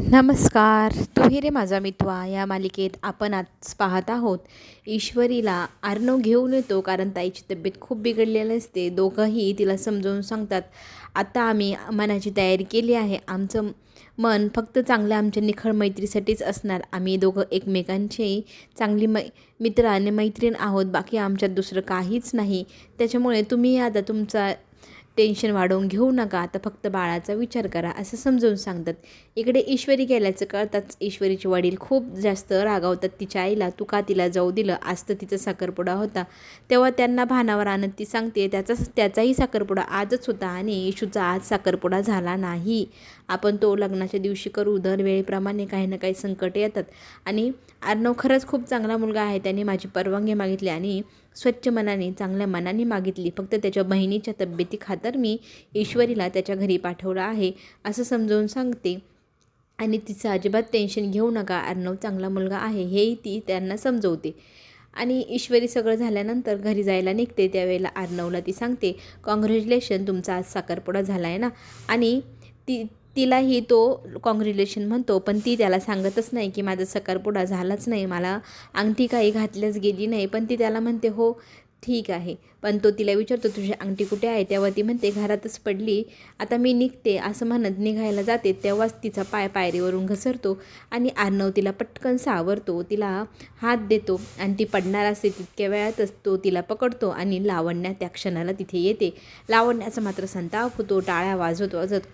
नमस्कार. तुम्ही रे माझा मित्वा या मालिकेत आपण आज पाहत आहोत ईश्वरीला आर्णव घेऊन येतो कारण ताईची तब्येत खूप बिघडलेली असते. दोघंही तिला समजावून सांगतात आता आम्ही मनाची तयारी केली आहे. आमचं मन फक्त चांगलं आमच्या निखळ मैत्रीसाठीच असणार. आम्ही दोघं एकमेकांचे चांगली मै मित्र आणि मैत्रीण आहोत. बाकी आमच्यात दुसरं काहीच नाही. त्याच्यामुळे तुम्ही आता तुमचा टेन्शन वाढवून घेऊ नका. आता फक्त बाळाचा विचार करा असं समजावून सांगतात. इकडे ईश्वरी गेल्याचं कळताच ईश्वरीचे वडील खूप जास्त रागावतात. तिच्या आईला तू का तिला जाऊ दिलं? आज तर तिचा साखरपुडा होता. तेव्हा त्यांना भानावर आणत ती सांगते त्याचा त्याचाही साखरपुडा आजच होता आणि इशूचा आज साखरपुडा झाला नाही. आपण तो लग्नाच्या दिवशी करू. दरवेळेप्रमाणे काही ना काही संकट येतात. आणि अर्णव खरंच खूप चांगला मुलगा आहे. त्याने माझी परवानगी मागितली आणि स्वच्छ मनाने चांगल्या मनाने मागितली. फक्त त्याच्या बहिणीच्या तब्येती खातर मी ईश्वरीला त्याच्या घरी पाठवलं आहे असं समजावून सांगते. आणि तिचं अजिबात टेन्शन घेऊ नका अर्णव चांगला मुलगा आहे हेही ती त्यांना समजवते. आणि ईश्वरी सगळं झाल्यानंतर घरी जायला निघते. त्यावेळेला अर्णवला ती सांगते कॉंग्रॅच्युलेशन तुमचा आज साखरपुडा झाला आहे ना? आणि ती तिलाही तो कॉंग्रॅच्युलेशन म्हणतो पण ती त्याला सांगतच नाही की माझा सकारपुडा झालाच नाही मला अंगठी काही घातल्याच गेली नाही. पण ती त्याला म्हणते हो ठीक आहे. पण तो तिला विचारतो तुझी अंगठी कुठे आहे? तेव्हा ती म्हणते घरातच पडली. आता मी निघते असं म्हणत निघायला जाते. तेव्हाच तिचा पाय पायरीवरून घसरतो आणि आर्नव तिला पटकन सावरतो. तिला हात देतो आणि ती पडणार असते तितक्या वेळातच तो तिला पकडतो आणि लावण्या त्या क्षणाला तिथे येते. लावण्याचा मात्र संताप होतो टाळ्या वाजवत वाजत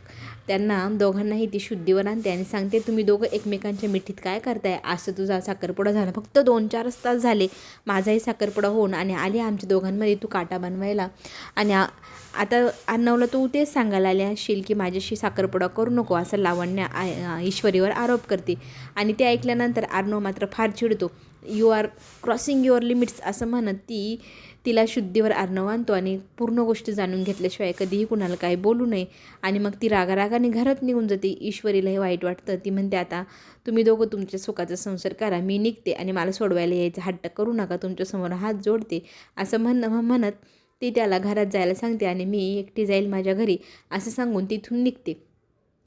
त्यांना दोघांनाही ती शुद्धीवर आणते आणि सांगते तुम्ही दोघं एकमेकांच्या मिठीत काय करताय? आज तर तुझा साखरपुडा झाला. फक्त दोन चारच तास झाले माझाही साखरपुडा होऊन आणि आली आमच्या दोघांमध्ये. तू काटा बनवायला. आणि आता अर्णवला तू तेच सांगायला आले असशील की माझ्याशी साखरपुडा करू नको असं लावण्या ईश्वरीवर आरोप करते. आणि ते ऐकल्यानंतर अर्णव मात्र फार चिडतो. You are crossing your limits असं म्हणत ती तिला शुद्धीवर अर्णव आणतो आणि पूर्ण गोष्ट जाणून घेतल्याशिवाय कधीही कुणाला काही बोलू नये. आणि मग ती रागारागाने घरात निघून जाते. ईश्वरीला हे वाईट वाटतं. ती म्हणते आता तुम्ही दोघं तुमच्या सुखाचा संसार करा. मी निघते आणि मला सोडवायला यायचं. हट्ट करू नका. तुमच्यासमोर हात जोडते. असं म्हण म्हणत ती त्याला घरात जायला सांगते आणि मी एकटी जाईल माझ्या घरी. असं सांगून तिथून निघते.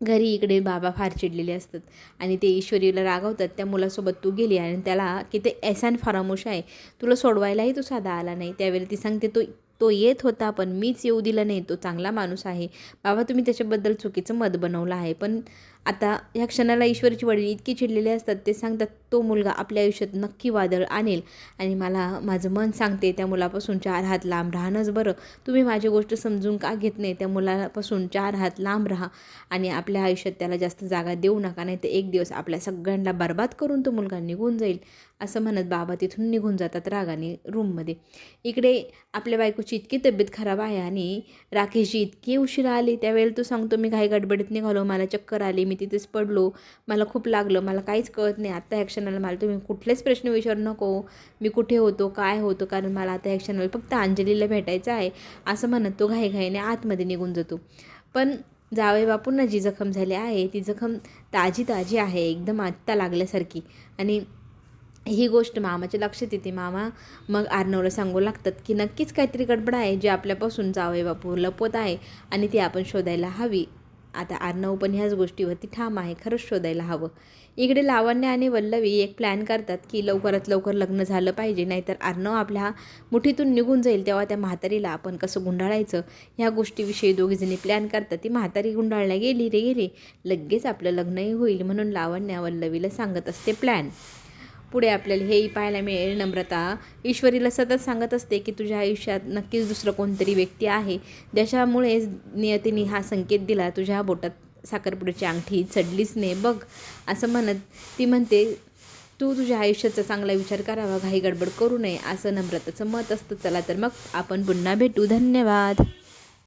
घरी इकडे बाबा फार चिडलेले असतात आणि ते ईश्वरीला रागवतात त्या मुलासोबत तू गेली आणि त्याला की ते एसान फरामोश आहे तुला सोडवायलाही तो साधा आला नाही. त्यावेळी ती सांगते तो तो येत होता पण मीच येऊ दिला नाही तो चांगला माणूस आहे. बाबा तुम्ही त्याच्याबद्दल चुकीचं मत बनवलं आहे पण आता ह्या क्षणाला ईश्वरची वडील इतकी चिडलेले असतात ते सांगतात तो मुलगा आपल्या आयुष्यात नक्की वादळ आणेल. आणि मला माझं मन सांगते त्या मुलापासून चार हात लांब राहणंच बरं. तुम्ही माझी गोष्ट समजून का घेत नाही? त्या मुलापासून चार हात लांब राहा आणि आपल्या आयुष्यात त्याला जास्त जागा देऊ नका नाही तर एक दिवस आपल्या सगळ्यांना बर्बाद करून तो मुलगा निघून जाईल. असं म्हणत बाबा तिथून निघून जातात रागाने रूममध्ये. इकडे आपल्या बायकोची इतकी तब्येत खराब आहे आणि राकेशजी इतकी उशिरा आली. त्यावेळेला तो सांगतो मी काही गडबडीत निघालो मला चक्कर आली मी तिथेच पडलो. मला खूप लागलं. मला काहीच कळत नाही. आत्ता ह्या क्षणाला मला तुम्ही कुठलेच प्रश्न विचारू नको. मी कुठे होतो? काय होतो? कारण मला आता ह्या क्षणाला फक्त अंजलीला भेटायचं आहे. असं म्हणत तो घाईघाईने आतमध्ये निघून जातो. पण जावे बापूंना जी जखम झाली आहे ती जखम ताजी ताजी आहे. एकदम आत्ता लागल्यासारखी. आणि ही गोष्ट मामाच्या लक्षात येते. मामा मग आर्नवला सांगू लागतात की नक्कीच काहीतरी गडबड आहे. जे आपल्यापासून जावे बापू लपवत आहे आणि ती आपण शोधायला हवी. आता आर्णव पण ह्याच गोष्टीवरती ठाम आहे खरंच शोधायला हवं. इकडे लावण्य आणि वल्लवी एक प्लॅन करतात की लवकरात लवकर लग्न झालं पाहिजे नाहीतर आर्णव आपल्या मुठीतून निघून जाईल तेव्हा त्या म्हातारीला आपण कसं गुंडाळायचं? ह्या गोष्टीविषयी दोघीजणी प्लॅन करतात. ती म्हातारी गुंडाळल्या गेली रे गेली. लगेच आपलं लग्नही होईल म्हणून लावण्या वल्लवीला सांगत असते प्लॅन पुढे आपल्याला हेही पाहायला मिळेल नम्रता. ईश्वरीला सतत सांगत असते की तुझ्या आयुष्यात नक्कीच दुसरं कोणतरी व्यक्ती आहे. ज्याच्यामुळेच नियतीने हा संकेत दिला. तुझ्या बोटात साखरपुड्याची अंगठी चढलीच नाही. बघ असं म्हणत ती म्हणते तू तुझ्या आयुष्याचा चांगला विचार करावा. घाई गडबड करू नये. असं नम्रताचं मत असतं. चला तर मग आपण पुन्हा भेटू. धन्यवाद.